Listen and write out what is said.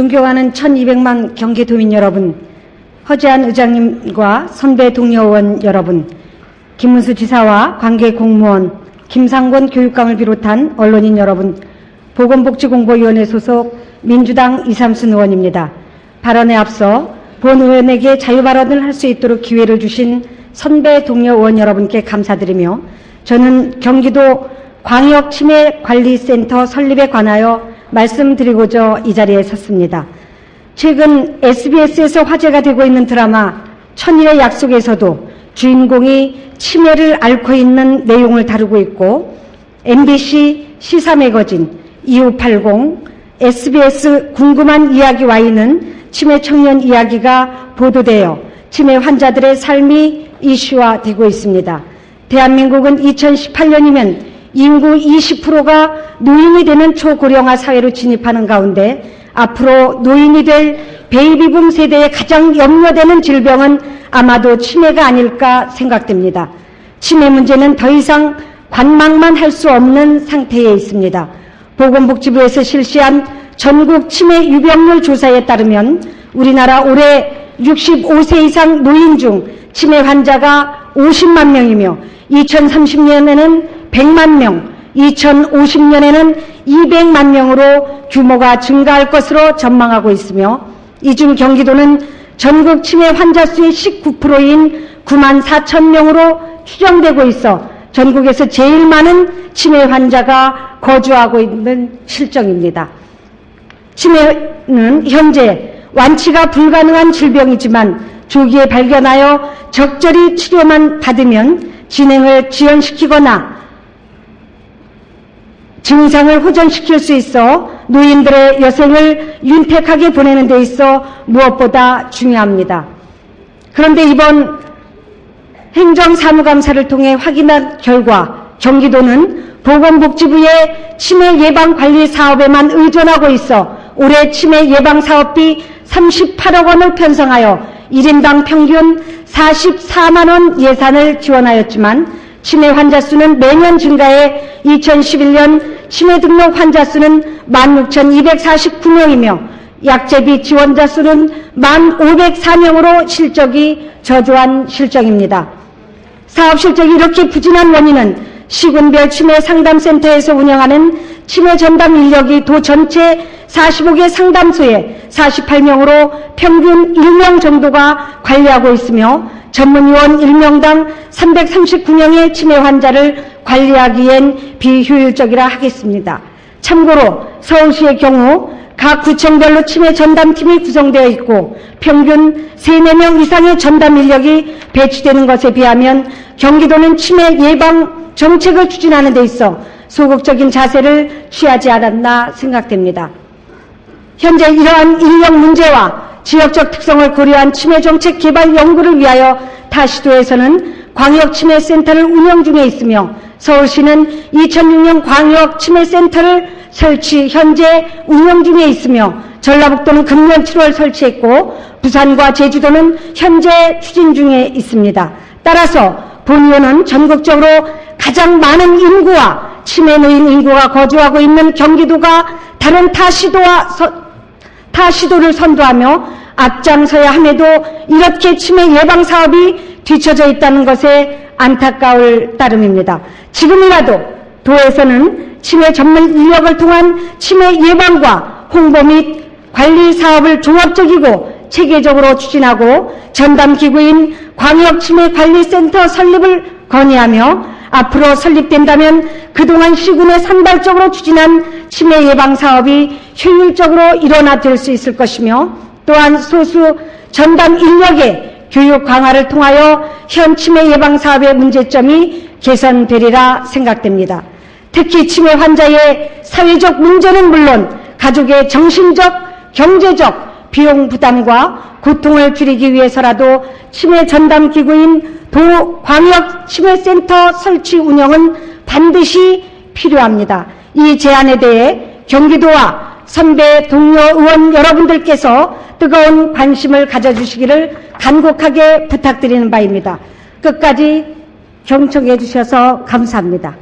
존경하는 1200만 경기도민 여러분, 허재한 의장님과 선배 동료 의원 여러분, 김문수 지사와 관계 공무원, 김상권 교육감을 비롯한 언론인 여러분, 보건복지공보위원회 소속 민주당 이삼순 의원입니다. 발언에 앞서 본 의원에게 자유발언을 할 수 있도록 기회를 주신 선배 동료 의원 여러분께 감사드리며 저는 경기도 광역치매관리센터 설립에 관하여 말씀드리고자 이 자리에 섰습니다. 최근 SBS에서 화제가 되고 있는 드라마 천일의 약속에서도 주인공이 치매를 앓고 있는 내용을 다루고 있고 MBC 시사 매거진 2580 SBS 궁금한 이야기 와이는 치매 청년 이야기가 보도되어 치매 환자들의 삶이 이슈화되고 있습니다. 대한민국은 2018년이면 인구 20%가 노인이 되는 초고령화 사회로 진입하는 가운데 앞으로 노인이 될 베이비붐 세대에 가장 염려되는 질병은 아마도 치매가 아닐까 생각됩니다. 치매 문제는 더 이상 관망만 할 수 없는 상태에 있습니다. 보건복지부에서 실시한 전국 치매 유병률 조사에 따르면 우리나라 올해 65세 이상 노인 중 치매 환자가 50만 명이며 2030년에는 100만 명, 2050년에는 200만 명으로 규모가 증가할 것으로 전망하고 있으며 이중 경기도는 전국 치매 환자 수의 19%인 9만 4천 명으로 추정되고 있어 전국에서 제일 많은 치매 환자가 거주하고 있는 실정입니다. 치매는 현재 완치가 불가능한 질병이지만 조기에 발견하여 적절히 치료만 받으면 진행을 지연시키거나 증상을 호전시킬 수 있어 노인들의 여생을 윤택하게 보내는 데 있어 무엇보다 중요합니다. 그런데 이번 행정사무감사를 통해 확인한 결과 경기도는 보건복지부의 치매 예방 관리 사업에만 의존하고 있어 올해 치매 예방 사업비 38억 원을 편성하여 1인당 평균 44만 원 예산을 지원하였지만 치매 환자 수는 매년 증가해 2011년 치매 등록 환자 수는 16,249명이며 약제비 지원자 수는 1,504명으로 실적이 저조한 실정입니다. 사업 실적이 이렇게 부진한 원인은 시군별 치매 상담센터에서 운영하는 치매 전담 인력이 도 전체 45개 상담소에 48명으로 평균 1명 정도가 관리하고 있으며 전문의원 1명당 339명의 치매 환자를 관리하기엔 비효율적이라 하겠습니다. 참고로 서울시의 경우 각 구청별로 치매 전담팀이 구성되어 있고 평균 3, 4명 이상의 전담 인력이 배치되는 것에 비하면 경기도는 치매 예방 정책을 추진하는 데 있어 소극적인 자세를 취하지 않았나 생각됩니다. 현재 이러한 인력 문제와 지역적 특성을 고려한 치매 정책 개발 연구를 위하여 타시도에서는 광역치매센터를 운영 중에 있으며 서울시는 2006년 광역치매센터를 설치 현재 운영 중에 있으며 전라북도는 금년 7월 설치했고 부산과 제주도는 현재 추진 중에 있습니다. 따라서 본의원은 전국적으로 가장 많은 인구와 치매 노인 인구가 거주하고 있는 경기도가 다른 타 시도와 서, 타 시도를 선도하며 앞장서야 함에도 이렇게 치매 예방 사업이 뒤처져 있다는 것에 안타까울 따름입니다. 지금이라도 도에서는 치매 전문 인력을 통한 치매 예방과 홍보 및 관리 사업을 종합적이고 체계적으로 추진하고 전담 기구인 광역치매관리센터 설립을 건의하며 앞으로 설립된다면 그동안 시군에 산발적으로 추진한 치매 예방 사업이 효율적으로 일어나될 수 있을 것이며 또한 소수 전담 인력의 교육 강화를 통하여 현 치매 예방 사업의 문제점이 개선되리라 생각됩니다. 특히 치매 환자의 사회적 문제는 물론 가족의 정신적, 경제적 비용 부담과 고통을 줄이기 위해서라도 치매 전담 기구인 도 광역 치매센터 설치 운영은 반드시 필요합니다. 이 제안에 대해 경기도와 선배 동료 의원 여러분들께서 뜨거운 관심을 가져주시기를 간곡하게 부탁드리는 바입니다. 끝까지 경청해 주셔서 감사합니다.